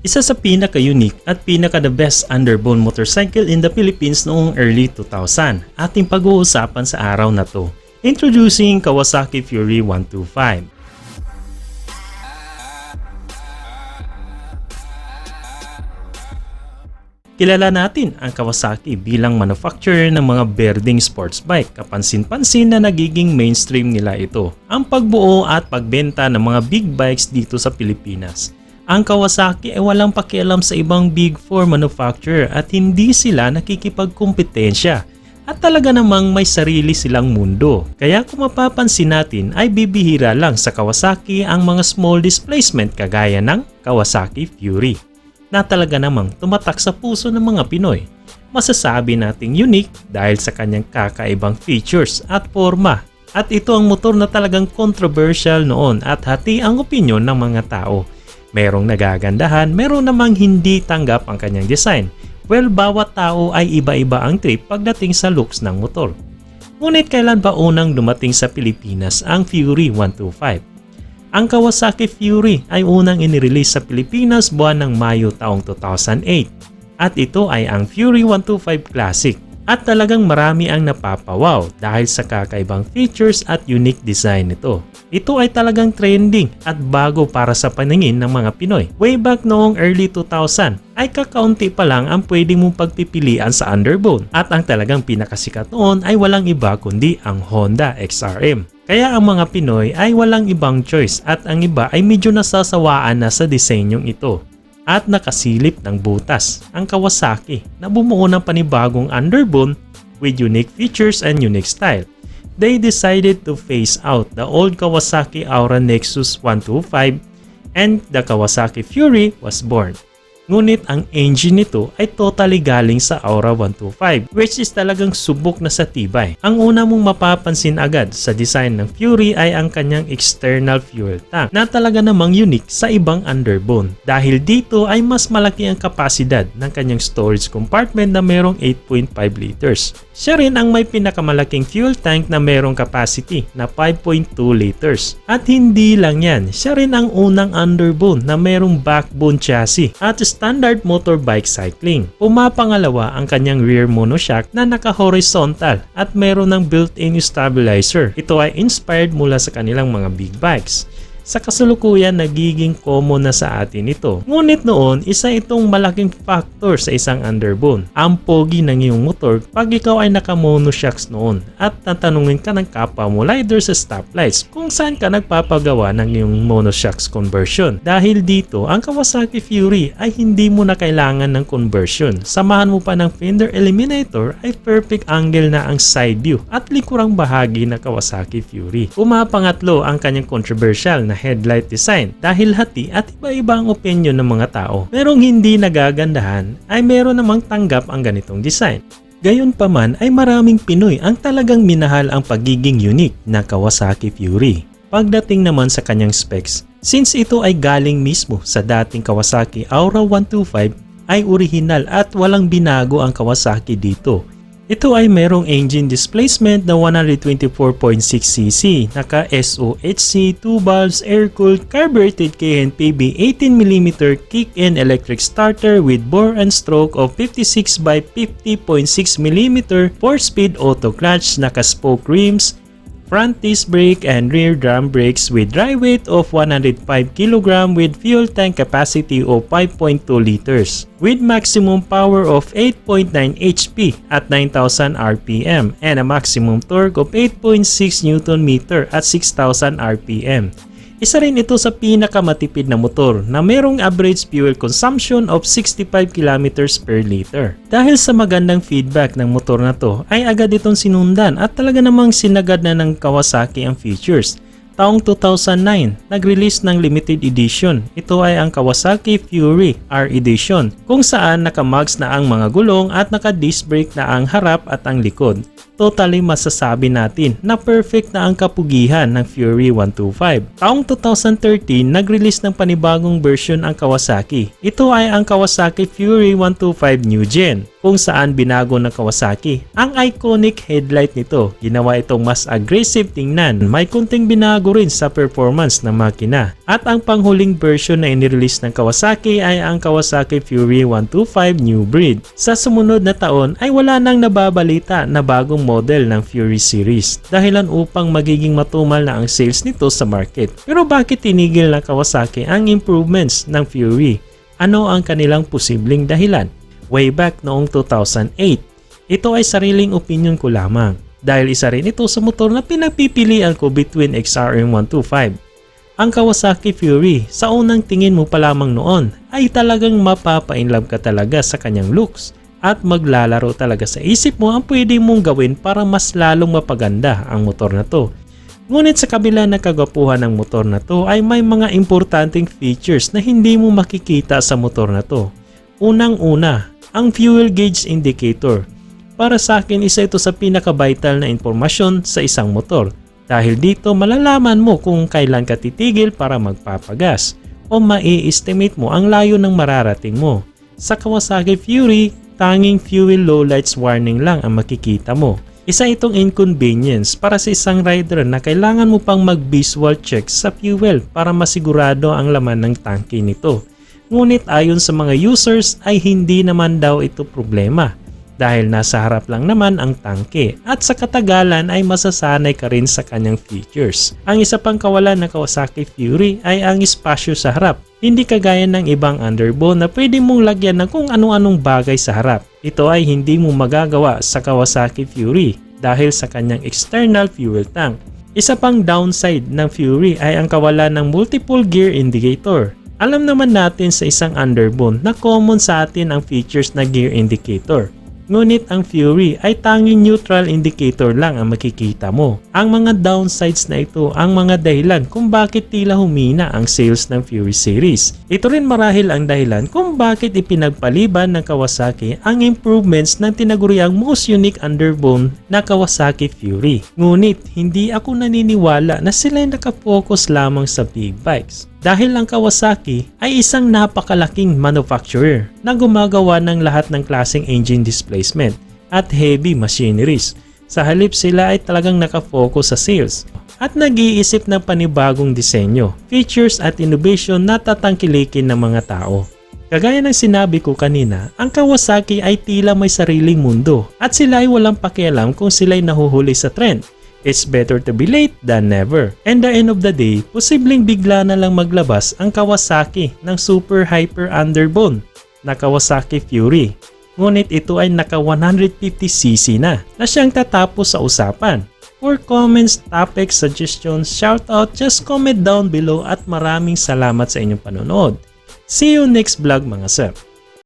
Isa sa pinaka-unique at pinaka-the best underbone motorcycle in the Philippines noong early 2000. Ating pag-uusapan sa araw na to. Introducing Kawasaki Fury 125. Kilala natin ang Kawasaki bilang manufacturer ng mga berding sports bike. Kapansin-pansin na nagiging mainstream nila ito. Ang pagbuo at pagbenta ng mga big bikes dito sa Pilipinas. Ang Kawasaki ay walang pakialam sa ibang big four manufacturer at hindi sila nakikipagkumpetensya at talaga namang may sarili silang mundo. Kaya kung mapapansin natin ay bibihira lang sa Kawasaki ang mga small displacement kagaya ng Kawasaki Fury na talaga namang tumatak sa puso ng mga Pinoy. Masasabi nating unique dahil sa kanyang kakaibang features at forma. At ito ang motor na talagang controversial noon at hati ang opinyon ng mga tao. Merong nagagandahan, meron namang hindi tanggap ang kanyang design. Well, bawat tao ay iba-iba ang trip pagdating sa looks ng motor. Ngunit kailan ba unang dumating sa Pilipinas ang Fury 125? Ang Kawasaki Fury ay unang inirelease sa Pilipinas buwan ng Mayo taong 2008 at ito ay ang Fury 125 Classic at talagang marami ang napapawaw dahil sa kakaibang features at unique design nito. Ito ay talagang trending at bago para sa paningin ng mga Pinoy. Way back noong early 2000 ay kakaunti pa lang ang pwede mong pagpipilian sa underbone at ang talagang pinakasikat noon ay walang iba kundi ang Honda XRM. Kaya ang mga Pinoy ay walang ibang choice at ang iba ay medyo nasasawaan na sa disenyong ito. At nakasilip ng butas ang Kawasaki na bumuo ng panibagong underbone with unique features and unique style. They decided to phase out the old Kawasaki Aura Nexus 125 and the Kawasaki Fury was born. Ngunit ang engine nito ay totally galing sa Aura 125 which is talagang subok na sa tibay. Ang una mong mapapansin agad sa design ng Fury ay ang kanyang external fuel tank na talaga namang unique sa ibang underbone. Dahil dito ay mas malaki ang kapasidad ng kanyang storage compartment na merong 8.5 liters. Siya rin ang may pinakamalaking fuel tank na merong capacity na 5.2 liters. At hindi lang yan, siya rin ang unang underbone na merong backbone chassis at standard motorbike cycling. Pumapangalawa ang kanyang rear monoshock na naka-horizontal at meron ng built-in stabilizer. Ito ay inspired mula sa kanilang mga big bikes. Sa kasulukuyan, nagiging common na sa atin ito. Ngunit noon, isa itong malaking factor sa isang underbone. Ang pogi ng iyong motor pag ikaw ay naka-monoshocks noon at tatanungin ka ng kapwa mo rider sa stoplights kung saan ka nagpapagawa ng iyong monoshocks conversion. Dahil dito, ang Kawasaki Fury ay hindi mo na kailangan ng conversion. Samahan mo pa ng fender eliminator ay perfect angle na ang side view at likurang bahagi ng Kawasaki Fury. Pumapangatlo ang kanyang controversial na headlight design dahil hati at iba-iba ang opinion ng mga tao. Merong hindi nagagandahan ay meron namang tanggap ang ganitong design. Gayon pa man ay maraming Pinoy ang talagang minahal ang pagiging unique na Kawasaki Fury. Pagdating naman sa kanyang specs, since ito ay galing mismo sa dating Kawasaki Aura 125 ay original at walang binago ang Kawasaki dito ito ay merong engine displacement na 124.6cc, naka SOHC, 2 valves, air-cooled, carbureted KNPB 18mm kick-in electric starter with bore and stroke of 56 by 50.6mm, 4-speed auto clutch, naka-spoke rims, front disc brake and rear drum brakes with dry weight of 105 kg with fuel tank capacity of 5.2 liters with maximum power of 8.9 HP at 9,000 RPM and a maximum torque of 8.6 Nm at 6,000 RPM. Isa rin ito sa pinakamatipid na motor na merong average fuel consumption of 65 km per liter. Dahil sa magandang feedback ng motor na to ay agad itong sinundan at talaga namang sinagad na ng Kawasaki ang features. Taong 2009, nag-release ng limited edition. Ito ay ang Kawasaki Fury R Edition kung saan nakamags na ang mga gulong at naka-disc brake na ang harap at ang likod. Totally masasabi natin na perfect na ang kapugihan ng Fury 125. Taong 2013, nag-release ng panibagong version ang Kawasaki. Ito ay ang Kawasaki Fury 125 New Gen kung saan binago ng Kawasaki. Ang iconic headlight nito, ginawa itong mas aggressive tingnan. May kunting binago rin sa performance ng makina. At ang panghuling version na inirelease ng Kawasaki ay ang Kawasaki Fury 125 New Breed. Sa sumunod na taon ay wala nang nababalita na bagong model ng Fury series dahilan upang magiging matumal na ang sales nito sa market. Pero bakit tinigil ng Kawasaki ang improvements ng Fury? Ano ang kanilang posibleng dahilan? way back noong 2008. Ito ay sariling opinion ko lamang dahil isa rin ito sa motor na pinagpipilian ko between XRM 125. Ang Kawasaki Fury sa unang tingin mo pa lamang noon ay talagang mapapainlove ka talaga sa kanyang looks at maglalaro talaga sa isip mo ang pwede mong gawin para mas lalong mapaganda ang motor na to. Ngunit sa kabila ng kagwapuhan ng motor na to ay may mga importanteng features na hindi mo makikita sa motor na to. Unang-una, ang fuel gauge indicator. Para sa akin, isa ito sa pinaka-vital na impormasyon sa isang motor. Dahil dito malalaman mo kung kailan ka titigil para magpapagas o mai-estimate mo ang layo ng mararating mo. Sa Kawasaki Fury, tanging fuel low lights warning lang ang makikita mo. Isa itong inconvenience para sa isang rider na kailangan mo pang mag-visual check sa fuel para masigurado ang laman ng tangke nito. Ngunit ayon sa mga users ay hindi naman daw ito problema dahil nasa harap lang naman ang tangke at sa katagalan ay masasanay ka rin sa kanyang features. Ang isa pang kawalan ng Kawasaki Fury ay ang espasyo sa harap. Hindi kagaya ng ibang underbone na pwede mong lagyan ng kung anong-anong bagay sa harap. Ito ay hindi mo magagawa sa Kawasaki Fury dahil sa kanyang external fuel tank. Isa pang downside ng Fury ay ang kawalan ng multiple gear indicator alam naman natin sa isang underbone na common sa atin ang features na gear indicator. Ngunit ang Fury ay tanging neutral indicator lang ang makikita mo. Ang mga downsides na ito ang mga dahilan kung bakit tila humina ang sales ng Fury series. Ito rin marahil ang dahilan kung bakit ipinagpaliban ng Kawasaki ang improvements ng tinaguriang most unique underbone na Kawasaki Fury. Ngunit hindi ako naniniwala na sila ay nakafocus lamang sa big bikes dahil ang Kawasaki ay isang napakalaking manufacturer na gumagawa ng lahat ng klaseng engine displacement at heavy machineries. Sa halip sila ay talagang nakafocus sa sales at nag-iisip ng panibagong disenyo, features at innovation na tatangkilikin ng mga tao. Kagaya ng sinabi ko kanina, ang Kawasaki ay tila may sariling mundo at sila ay walang pakialam kung sila ay nahuhuli sa trend It's better to be late than never. And the end of the day, posibleng bigla na lang maglabas ang Kawasaki ng super hyper underbone na Kawasaki Fury. Ngunit ito ay naka 150cc na na siyang tatapos sa usapan. For comments, topics, suggestions, shoutout, just comment down below at maraming salamat sa inyong panonood. See you next vlog mga sir.